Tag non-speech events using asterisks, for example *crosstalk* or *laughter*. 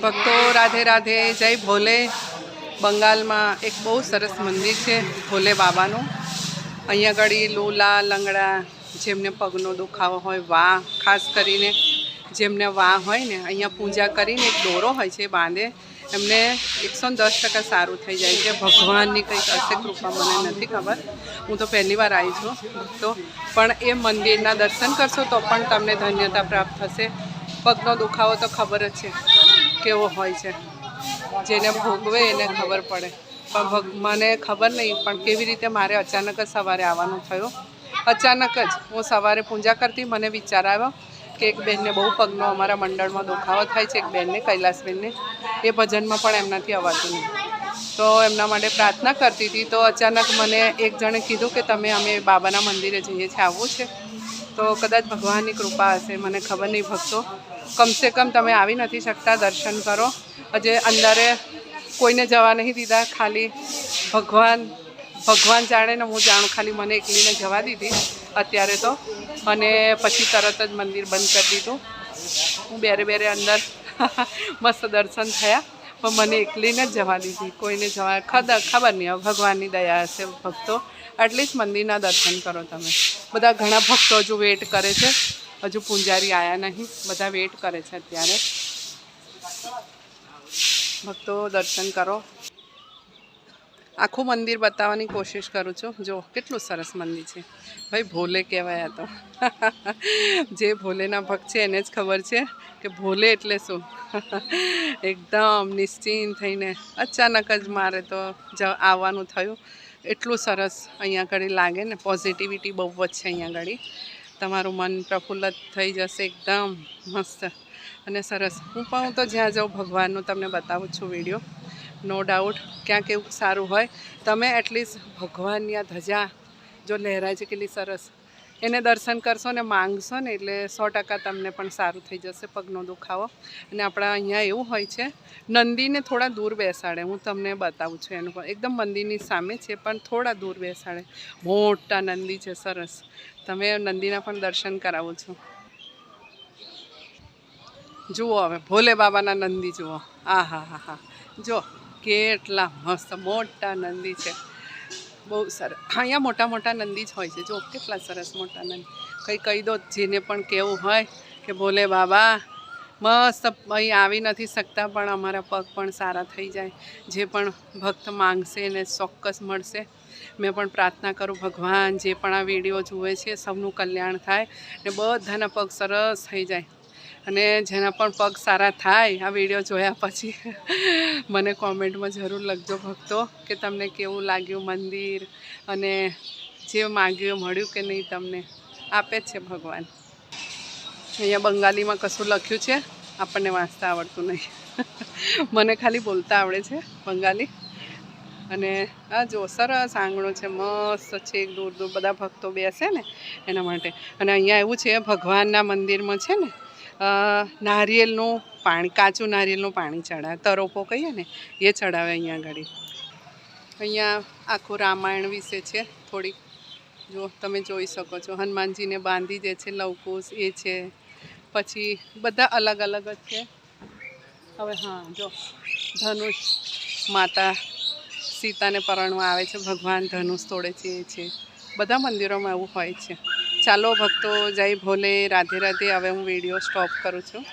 ભક્તો, રાધે રાધે, જય ભોલે. બંગાળમાં એક બહુ સરસ મંદિર છે, ભોલે બાબાનું. અહીંયા આગળ લોલા, લંગડા, જેમને પગનો દુખાવો હોય વા ખાસ કરીને જેમને વા હોય ને, અહીંયા પૂજા કરીને એક દોરો હોય છે બાંધે. એમને એકસો દસ ટકા સારું થઈ જાય છે. ભગવાનની કંઈક હશે કૃપા, મને નથી ખબર. હું તો પહેલી વાર આવી છું તો પણ એ મંદિરના દર્શન કરશો તો પણ તમને ધન્યતા પ્રાપ્ત થશે. પગનો દુખાવો તો ખબર જ છે કેવો હોય છે. જેને ભોગવે એને ખબર પડે. પણ મને ખબર નહીં, પણ કેવી રીતે મારે અચાનક જ સવારે આવવાનું થયું. અચાનક જ હું સવારે પૂજા કરતી મને વિચાર આવ્યો કે એક બહેનને બહુ પગનો અમારા મંડળમાં દુખાવો થાય છે, એક બેનને, કૈલાસબેનને. એ ભજનમાં પણ એમનાથી અવાતું નહીં. તો એમના માટે પ્રાર્થના કરતી હતી. તો અચાનક મને એક જણે કીધું કે તમે અમે બાબાના મંદિરે જઈએ છીએ, આવવું છે. તો કદાચ ભગવાનની કૃપા હશે, મને ખબર નહીં ભક્તો. કમસે કમ તમે આવી નથી શકતા, દર્શન કરો. હજે અંદરે કોઈને જવા નહીં દીધા, ખાલી ભગવાન ભગવાન જાણે ને હું જાણું, ખાલી મને એકલીને જવા દીધી અત્યારે તો. અને પછી તરત જ મંદિર બંધ કરી દીધું. હું બેરે બેરે અંદર *laughs* મસ્ત દર્શન થયા, પણ મને એકલીને જ જવા દીધી. કોઈને જવા ખબર નહીં ભગવાનની દયા હશે ભક્તો. એટલીસ્ટ મંદિરના દર્શન કરો તમે. બધા ઘણા ભક્તો હજુ વેટ કરે છે. હજુ પૂંજારી આવ્યા નહીં. બધા વેટ કરે છે અત્યારે. ભક્તો દર્શન કરો. આખું મંદિર બતાવવાની કોશિશ કરું છું. જો, કેટલું સરસ મંદિર છે. ભાઈ, ભોલે કહેવાય તો. *laughs* જે ભોલેના ભક્ત છે, એને જ ખબર છે કે ભોલે એટલે શું? *laughs* એકદમ નિશ્ચિંત થઈને અચાનક જ મારે તો આવવાનું થયું. એટલું સરસ અહીંયા આગળ લાગે ને પોઝિટિવિટી બહુ જ છે અહીંયા આગળ તમારું મન પ્રફુલ્લિત થઈ જશે એકદમ મસ્ત અને સરસ. હું પણ હું તો જ્યાં જાઉં ભગવાનનું તમને બતાવું છું વીડિયો. નો ડાઉટ ક્યાંક એવું સારું હોય. તમે એટલીસ્ટ ભગવાનની આ ધજા જો લહેરાય છે, કેટલી સરસ એને દર્શન કરશો ને માંગશો ને એટલે સો ટકા તમને પણ સારું થઈ જશે, પગનો દુખાવો. અને આપણા અહીંયા એવું હોય છે, નંદીને થોડા દૂર બેસાડે. હું તમને બતાવું છું એનું પણ. એકદમ મંદિરની સામે છે, પણ થોડા દૂર બેસાડે. મોટા નંદી છે, સરસ. તમે નંદીના પણ દર્શન કરાવો છો. જુઓ હવે, ભોલે બાબાના નંદી જુઓ. આ હા હા હા જો, કેટલા મસ્ત મોટા નંદી છે. બહુ સરસ અહીંયા મોટા મોટા નંદી જ હોય છે. જો કેટલા સરસ મોટા નંદી. કંઈ કહી દો જેને પણ કેવું હોય કે ભોલે બાબા, મસ્ત અહીં આવી નથી શકતા, પણ અમારા પગ પણ સારા થઈ જાય. જે પણ ભક્ત માંગશે એને ચોક્કસ મળશે. મેં પણ પ્રાર્થના કરું ભગવાન જે પણ આ વીડિયો જુએ છે, સૌનું કલ્યાણ થાય ને બધાના પગ સરસ થઈ જાય. અને જેના પણ પગ સારા થાય, આ વીડિયો જોયા પછી મને કોમેન્ટમાં જરૂર લખજો ભક્તો, કે તમને કેવું લાગ્યું મંદિર અને જે માગ્યું મળ્યું કે નહીં તમને? આપે છે ભગવાન. અહીંયા બંગાળીમાં કશું લખ્યું છે, આપણને વાંચતા આવડતું નહીં. મને ખાલી બોલતા આવડે છે બંગાળી અને આ જો, સરસ આંગણો છે, મસ્ત છે દૂર દૂર બધા ભક્તો બેસે ને એના માટે. અને અહીંયા એવું છે, ભગવાનના મંદિરમાં છે ને નારિયેળનું પાણી, કાચું નારિયેળનું પાણી ચડાવે. તરોપો કહીએ ને, એ ચડાવે અહીંયા આગળ અહીંયા આખું રામાયણ વિશે છે થોડીક. જો, તમે જોઈ શકો છો. હનુમાનજીને બાંધી જે છે, લવકુશ, એ છે. પછી બધા અલગ અલગ જ છે. હવે હા, જો, ધનુષ માતા સીતાને પરણવા આવે છે. ભગવાન ધનુષ તોડે છે, એ છે. બધા મંદિરોમાં એવું હોય છે. ચાલો ભક્તો જય ભોલે રાધે રાધે. હવે હું વીડિયો સ્ટોપ કરું છું.